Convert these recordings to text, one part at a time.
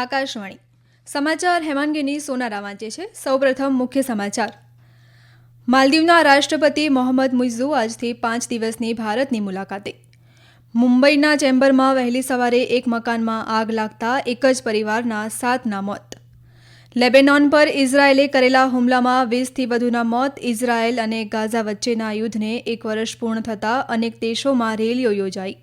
આકાશવાણી. સમાચાર હેમાંગીની સોનારા વાંચે છે. સૌપ્રથમ મુખ્ય સમાચાર. માલદીવના રાષ્ટ્રપતિ મોહમ્મદ મુઇઝુ આજથી પાંચ દિવસની ભારતની મુલાકાતે. મુંબઈના ચેમ્બરમાં વહેલી સવારે એક મકાનમાં આગ લાગતા એક જ પરિવારના સાતના મોત. લેબેનોન પર ઇઝરાયેલે કરેલા હુમલામાં વીસથી વધુના મોત ઇઝરાયેલ અને ગાઝા વચ્ચેના યુદ્ધને એક વર્ષ પૂર્ણ થતાં અનેક દેશોમાં રેલીઓ યોજાઈ.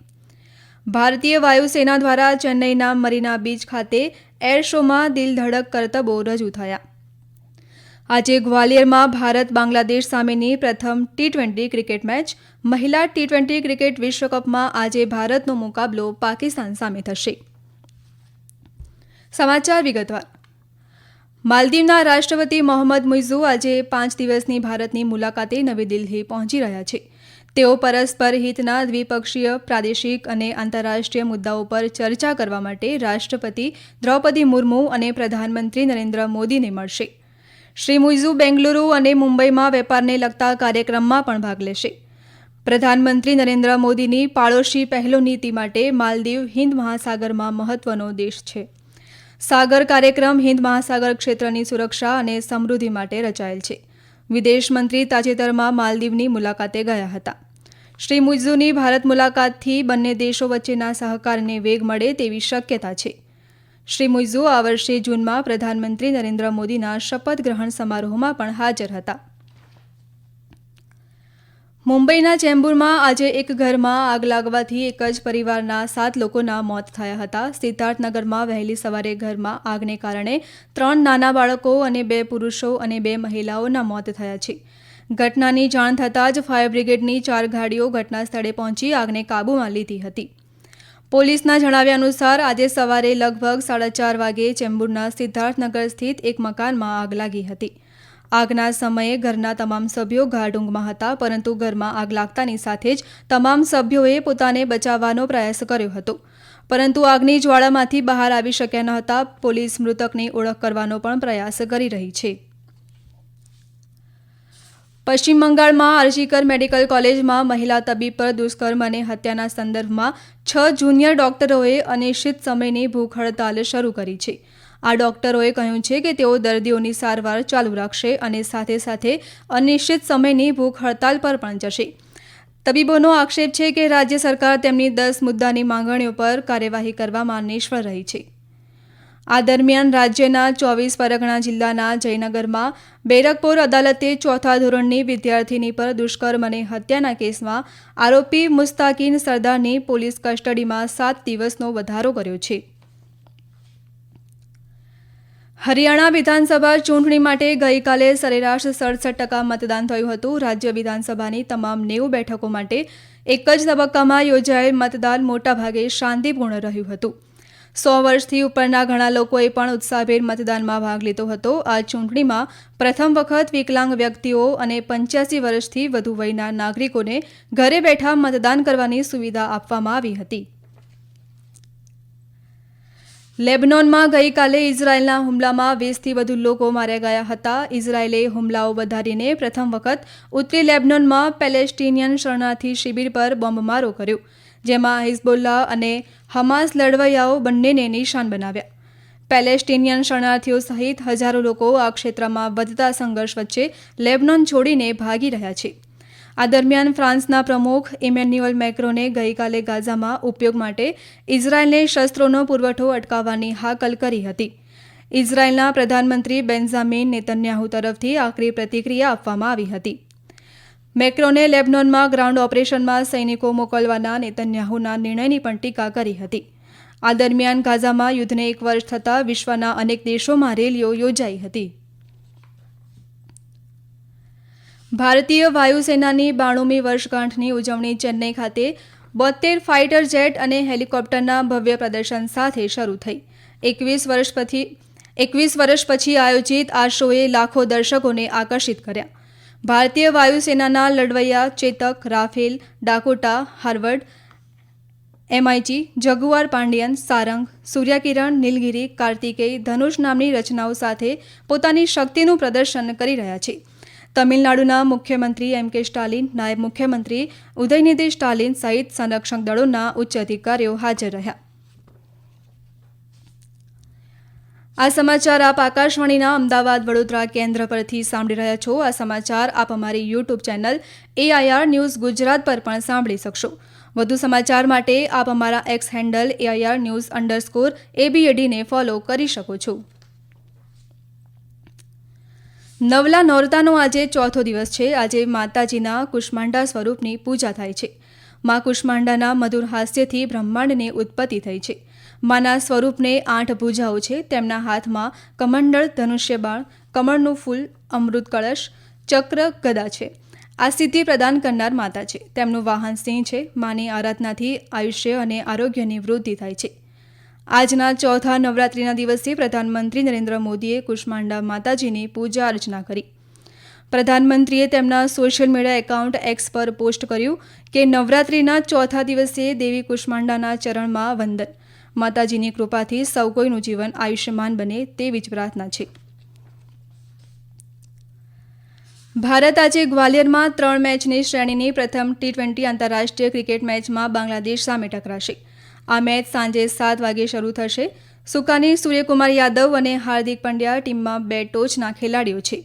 ભારતીય વાયુસેના દ્વારા ચેન્નઈના મરીના બીચ ખાતે એર શોમાં દિલ ધડક કરતબો રજૂ થયા. આજે ગ્વાલિયરમાં ભારત બાંગ્લાદેશ સામેની પ્રથમ ટી ટ્વેન્ટી ક્રિકેટ મેચ, મહિલા ટી ટ્વેન્ટી ક્રિકેટ વિશ્વકપમાં આજે ભારતનો મુકાબલો પાકિસ્તાન સામે થશે. સમાચાર વિગતવાર. માલદીવના રાષ્ટ્રપતિ મોહમ્મદ મુઇઝુ આજે પાંચ દિવસની ભારતની મુલાકાતે નવી દિલ્હી પહોંચી રહ્યા છે. તેઓ પરસ્પર હિતના દ્વિપક્ષીય, પ્રાદેશિક અને આંતરરાષ્ટ્રીય મુદ્દાઓ પર ચર્ચા કરવા માટે રાષ્ટ્રપતિ દ્રૌપદી મુર્મુ અને પ્રધાનમંત્રી નરેન્દ્ર મોદીને મળશે. શ્રી મુઇઝુ બેંગલુરુ અને મુંબઈમાં વેપારને લગતા કાર્યક્રમમાં પણ ભાગ લેશે. પ્રધાનમંત્રી નરેન્દ્ર મોદીની પાડોશી પહેલો નીતિ માટે માલદીવ હિન્દ મહાસાગરમાં મહત્વનો દેશ છે. સાગર કાર્યક્રમ હિન્દ મહાસાગર ક્ષેત્રની સુરક્ષા અને સમૃદ્ધિ માટે રચાયેલ છે. વિદેશ મંત્રી તાજેતરમાં માલદીવની મુલાકાતે ગયા હતા. શ્રી મુઇઝુની ભારત મુલાકાતથી બંને દેશો વચ્ચેના સહકારને વેગ મળે તેવી શક્યતા છે. શ્રી મુઇઝુ આ વર્ષે જૂનમાં પ્રધાનમંત્રી નરેન્દ્ર મોદીના શપથ ગ્રહણ સમારોહમાં પણ હાજર હતા. મુંબઈના ચેમ્બુરમાં આજે એક ઘરમાં આગ લાગવાથી એક જ પરિવારના સાત લોકોના મોત થયા હતા. સિદ્ધાર્થનગરમાં વહેલી સવારે ઘરમાં આગને કારણે ત્રણ નાના બાળકો અને બે પુરુષો અને બે મહિલાઓના મોત થયા છે. ઘટનાની જાણ થતાં જ ફાયર બ્રિગેડની ચાર ગાડીઓ ઘટના સ્થળે પહોંચી આગને કાબૂમાં લીધી હતી. પોલીસના જણાવ્યા અનુસાર, આજે સવારે લગભગ સાડા ચાર વાગે ચેમ્બુરના સિદ્ધાર્થનગર સ્થિત એક મકાનમાં આગ લાગી હતી. આગના સમયે ઘરના તમામ સભ્યો ગાઢ હતા, પરંતુ ઘરમાં આગ લાગતાની સાથે જ તમામ સભ્યોએ પોતાને બચાવવાનો પ્રયાસ કર્યો હતો. પરંતુ આગની જ્વાળામાંથી બહાર આવી શક્યા ન હતા. પોલીસ મૃતકની ઓળખ કરવાનો પણ પ્રયાસ કરી રહી છે. પશ્ચિમ બંગાળમાં આરજીકર મેડિકલ કોલેજમાં મહિલા તબીબ પર દુષ્કર્મ અને હત્યાના સંદર્ભમાં છ જુનિયર ડોક્ટરોએ અનિશ્ચિત સમયની ભૂખ હડતાલ શરૂ કરી છે. આ ડોક્ટરોએ કહ્યું છે કે તેઓ દર્દીઓની સારવાર ચાલુ રાખશે અને સાથે સાથે અનિશ્ચિત સમયની ભૂખ હડતાલ પર પણ જશે. તબીબોનો આક્ષેપ છે કે રાજ્ય સરકાર તેમની દસ મુદ્દાની માંગણીઓ પર કાર્યવાહી કરવામાં નિષ્ફળ રહી છે. આ દરમિયાન રાજ્યના ચોવીસ પરગણા જિલ્લાના જયનગરમાં બેરકપોર અદાલતે ચોથા ધોરણની વિદ્યાર્થીની પર દુષ્કર્મ અને હત્યાના કેસમાં આરોપી મુસ્તાકીન સરદારની પોલીસ કસ્ટડીમાં સાત દિવસનો વધારો કર્યો છે. હરિયાણા વિધાનસભા ચૂંટણી માટે ગઈકાલે સરેરાશ સડસઠ ટકા મતદાન થયું હતું. રાજ્ય વિધાનસભાની તમામ નેવું બેઠકો માટે એક જ તબક્કામાં યોજાયેલ મતદાન મોટાભાગે શાંતિપૂર્ણ રહ્યું હતું. સો વર્ષથી ઉપરના ઘણા લોકોએ પણ ઉત્સાહભેર મતદાનમાં ભાગ લીધો હતો. આ ચૂંટણીમાં પ્રથમ વખત વિકલાંગ વ્યક્તિઓ અને પંચ્યાસી વર્ષથી વધુ વયના નાગરિકોને ઘરે બેઠા મતદાન કરવાની સુવિધા આપવામાં આવી હતી. લેબનોનમાં ગઈકાલે ઇઝરાયેલના હુમલામાં વીસથી વધુ લોકો માર્યા ગયા હતા. ઇઝરાયેલે હુમલાઓ વધારીને પ્રથમ વખત ઉત્તરી લેબનોનમાં પેલેસ્ટિનિયન શરણાર્થી શિબિર પર બોમ્બમારો કર્યો. જેમાં હિઝબોલ્લા અને હમાસ લડવૈયાઓ બંનેને નિશાન બનાવ્યા. પેલેસ્ટિનિયન શરણાર્થીઓ સહિત હજારો લોકો આ ક્ષેત્રમાં વધતા સંઘર્ષ વચ્ચે લેબનોન છોડીને ભાગી રહ્યા છે. આ દરમિયાન ફ્રાન્સના પ્રમુખ ઇમેન્યુઅલ મેક્રોને ગઈકાલે ગાઝામાં ઉપયોગ માટે ઇઝરાયેલને શસ્ત્રોનો પુરવઠો અટકાવવાની હાકલ કરી હતી. ઇઝરાયેલના પ્રધાનમંત્રી બેન્ઝામિન નેતન્યાહુ તરફથી આકરી પ્રતિક્રિયા આપવામાં આવી હતી. મેક્રોને લેબનોનમાં ગ્રાઉન્ડ ઓપરેશનમાં સૈનિકો મોકલવાના નેતન્યાહુના નિર્ણયની પણ ટીકા કરી હતી. આ દરમિયાન ગાઝામાં યુદ્ધને એક વર્ષ થતાં વિશ્વના અનેક દેશોમાં રેલીઓ યોજાઈ હતી. ભારતીય વાયુસેનાની બાણુમી વર્ષગાંઠની ઉજવણી ચેન્નઈ ખાતે બોતેર ફાઇટર જેટ અને હેલિકોપ્ટરના ભવ્ય પ્રદર્શન સાથે શરૂ થઈ. એકવીસ વર્ષ પછી, એકવીસ વર્ષ પછી આયોજિત આ શોએ લાખો દર્શકોને આકર્ષિત કર્યા. ભારતીય વાયુસેનાના લડવૈયા Chetak Rafale, Dakota, Harvard, MIG, Jaguar Pandian, Sarang, Suryakiran, Nilgiri, Kartikeya, Dhanush નામની રચનાઓ સાથે પોતાની શક્તિનું પ્રદર્શન કરી રહ્યા છે. તમિલનાડુના મુખ્યમંત્રી એમ કે સ્ટાલિન, નાયબ મુખ્યમંત્રી ઉદયનિધિ સ્ટાલિન સહિત સંરક્ષક દળોના ઉચ્ચ અધિકારીઓ હાજર રહ્યા. આ સમાચાર આપ આકાશવાણીના અમદાવાદ વડોદરા કેન્દ્ર પરથી સાંભળી રહ્યા છો. આ સમાચાર આપ અમારી YouTube channel AIR news Gujarat પર પણ સાંભળી શકશો. વધુ સમાચાર માટે આપ અમારા X handle AIR news underscore એબીએડીને follow કરી શકો છો. નવલા નોરતાનો આજે ચોથો દિવસ છે. આજે માતાજીના કુષ્માંડા સ્વરૂપની પૂજા થાય છે. મા કુષ્માંડાના મધુર હાસ્યથી બ્રહ્માંડની ઉત્પત્તિ થઈ છે. માના સ્વરૂપને આઠ ભૂજાઓ છે. તેમના હાથમાં કમંડળ, ધનુષ્યબાણ, કમળનું ફૂલ, અમૃત કળશ, ચક્ર, ગદા છે. આ સિદ્ધિ પ્રદાન કરનાર માતા છે. તેમનું વાહન સિંહ છે. માની આરાધનાથી આયુષ્ય અને આરોગ્યની વૃદ્ધિ થાય છે. આજના ચોથા નવરાત્રિના દિવસે પ્રધાનમંત્રી નરેન્દ્ર મોદીએ કુષ્માંડા માતાજીની પૂજા અર્ચના કરી. પ્રધાનમંત્રીએ તેમના સોશિયલ મીડિયા એકાઉન્ટ એક્સ પર પોસ્ટ કર્યું કે નવરાત્રિના ચોથા દિવસે દેવી કુષ્માંડાના ચરણમાં વંદન. માતાજીની કૃપાથી સૌ કોઈનું જીવન આયુષ્યમાન બને તેવી જ પ્રાર્થના છે. ભારત આજે ગ્વાલિયરમાં ત્રણ મેચની શ્રેણીની પ્રથમ ટી ટ્વેન્ટી આંતરરાષ્ટ્રીય ક્રિકેટ મેચમાં બાંગ્લાદેશ સામે ટકરાશે. આ મેચ સાંજે સાત વાગે શરૂ થશે. સુકાની સૂર્યકુમાર યાદવ અને હાર્દિક પંડ્યા ટીમમાં બે ટોચના ખેલાડીઓ છે.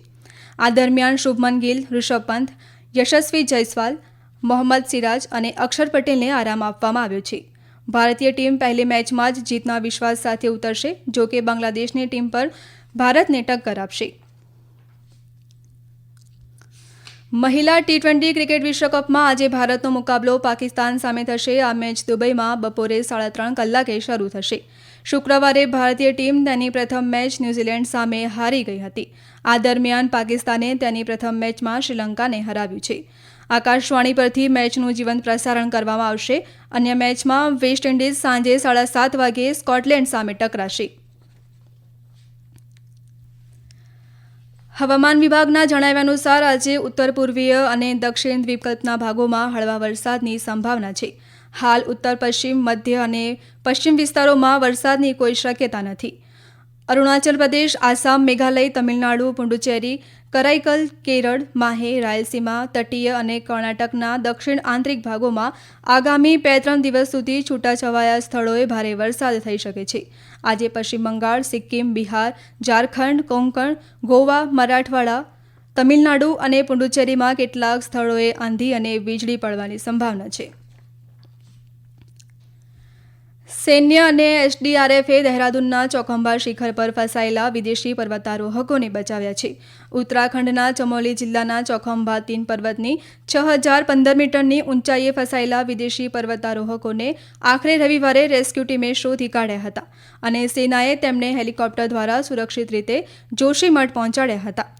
આ દરમિયાન શુભમન ગિલ, ઋષભ પંત, યશસ્વી જયસ્વાલ, મોહમ્મદ સિરાજ અને અક્ષર પટેલને આરામ આપવામાં આવ્યો છે. ભારતીય ટીમ પહેલી મેચમાં જ જીતના વિશ્વાસ સાથે ઉતરશે, જો કે બાંગ્લાદેશની ટીમ પર ભારતને ટક્કર આપશે. મહિલા ટી ટ્વેન્ટી ક્રિકેટ વિશ્વકપમાં આજે ભારતનો મુકાબલો પાકિસ્તાન સામે થશે. આ મેચ દુબઈમાં બપોરે સાડા ત્રણ કલાકે શરૂ થશે. શુક્રવારે ભારતીય ટીમ તેની પ્રથમ મેચ ન્યૂઝીલેન્ડ સામે હારી ગઈ હતી. આ દરમિયાન પાકિસ્તાને તેની પ્રથમ મેચમાં શ્રીલંકાને હરાવ્યું છે. આકાશવાણી પરથી મેચનું જીવંત પ્રસારણ કરવામાં આવશે. અન્ય મેચમાં વેસ્ટ ઇન્ડિઝ સાંજે સાડા સાત વાગે સ્કોટલેન્ડ સામે ટકરાશે. હવામાન વિભાગના જણાવ્યા અનુસાર આજે ઉત્તર પૂર્વીય અને દક્ષિણ દ્વીપકલ્પના ભાગોમાં હળવા વરસાદની સંભાવના છે. હાલ ઉત્તર, પશ્ચિમ, મધ્ય અને પશ્ચિમ વિસ્તારોમાં વરસાદની કોઈ શક્યતા નથી. અરુણાચલ પ્રદેશ, આસામ, મેઘાલય, તમિલનાડુ, પુડુચેરી કરાઈકલ, કેરળ, માહે, રાયલસીમા, તટીય અને કર્ણાટકના દક્ષિણ આંતરિક ભાગોમાં આગામી બે ત્રણ દિવસ સુધી છૂટાછવાયા સ્થળોએ ભારે વરસાદ થઈ શકે છે. આજે પશ્ચિમ બંગાળ, સિક્કિમ, બિહાર, ઝારખંડ, કોંકણ, ગોવા, મરાઠવાડા, તમિલનાડુ અને પુડુચેરીમાં કેટલાક સ્થળોએ આંધી અને વીજળી પડવાની સંભાવના છે. સૈન્ય અને એસડીઆરએફે દહેરાદૂનના ચોખંબા શિખર પર ફસાયેલા વિદેશી પર્વતારોહકોને બચાવ્યા છે. ઉત્તરાખંડના ચમોલી જિલ્લાના ચોખંબા તીન પર્વતની છ હજાર પંદર મીટરની ઊંચાઈએ ફસાયેલા વિદેશી પર્વતારોહકોને આખરે રવિવારે રેસ્ક્યુ ટીમે શોધી કાઢ્યા હતા અને સેનાએ તેમને હેલિકોપ્ટર દ્વારા સુરક્ષિત રીતે જોશીમઠ પહોંચાડ્યા હતા.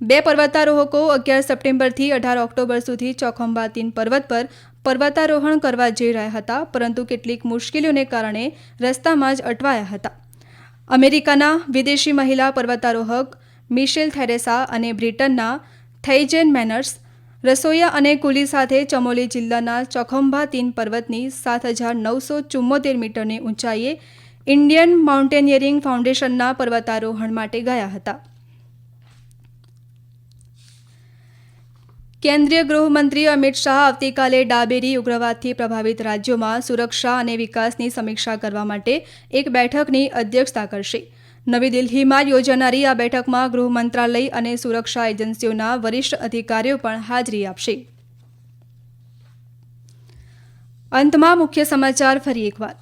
બે પર્વતારોહકો અગિયાર સપ્ટેમ્બરથી અઢાર ઓક્ટોબર સુધી ચોખંબા તીન પર્વત પર પર્વતારોહણ કરવા જઈ રહ્યા હતા, પરંતુ કેટલીક મુશ્કેલીઓને કારણે રસ્તામાં જ અટવાયા હતા. અમેરિકાના વિદેશી મહિલા પર્વતારોહક મિશેલ થેરેસા અને બ્રિટનના થૈજેન મેનર્સ રસોઈયા અને કુલી સાથે ચમોલી જિલ્લાના ચોખંભા તીન પર્વતની સાત હજાર નવસો ચુમ્મોતેર મીટરની ઊંચાઈએ ઇન્ડિયન માઉન્ટેનિયરિંગ ફાઉન્ડેશનના પર્વતારોહણ માટે ગયા હતા. કેન્દ્રીય ગૃહમંત્રી અમિત શાહ આવતીકાલે ડાબેરી ઉગ્રવાદથી પ્રભાવિત રાજ્યોમાં સુરક્ષા અને વિકાસની સમીક્ષા કરવા માટે એક બેઠકની અધ્યક્ષતા કરશે. નવી દિલ્હીમાં યોજાનારી આ બેઠકમાં ગૃહ મંત્રાલય અને સુરક્ષા એજન્સીઓના વરિષ્ઠ અધિકારીઓ પણ હાજરી આપશે. અંતમાં મુખ્ય સમાચાર ફરી એકવાર.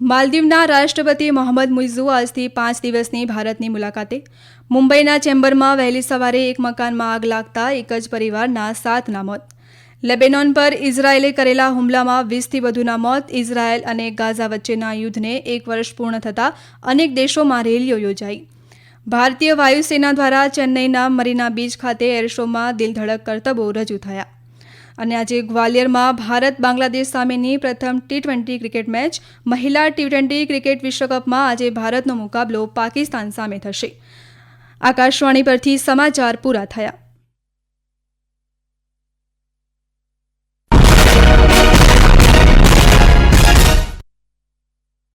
માલદીવના રાષ્ટ્રપતિ મોહમ્મદ મુઇઝુ આજથી પાંચ દિવસની ભારતની મુલાકાતે. મુંબઈના ચેમ્બરમાં વહેલી સવારે એક મકાનમાં આગ લાગતા એક જ પરિવારના સાતના મોત. લેબેનોન પર ઇઝરાયેલે કરેલા હુમલામાં વીસથી વધુના મોત, ઇઝરાયેલ અને ગાઝા વચ્ચેના યુદ્ધને એક વર્ષ પૂર્ણ થતાં અનેક દેશોમાં રેલીઓ યોજાઈ. ભારતીય વાયુસેના દ્વારા ચેન્નઈના મરીના બીચ ખાતે એર શોમાં દિલધડક કરતબો રજૂ થયા. અને આજે ગ્વાલિયરમાં ભારત બાંગ્લાદેશ સામેની પ્રથમ ટી ટ્વેન્ટી ક્રિકેટ મેચ મહિલા ટી ટ્વેન્ટી ક્રિકેટ વિશ્વકપમાં આજે ભારતનો મુકાબલો પાકિસ્તાન સામે થશે. આકાશવાણી પરથી સમાચાર પૂરા થયા.